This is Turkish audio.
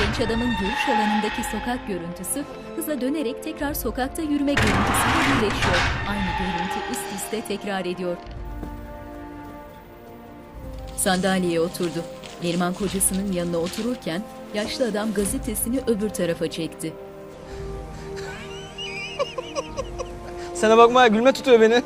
Genç adamın görüş alanındaki sokak görüntüsü hıza dönerek tekrar sokakta yürüme görüntüsüyle birleşiyor. Aynı görüntü üst üste tekrar ediyor. Sandalyeye oturdu. Neriman kocasının yanına otururken yaşlı adam gazetesini öbür tarafa çekti. Sana bakma gülme tutuyor beni.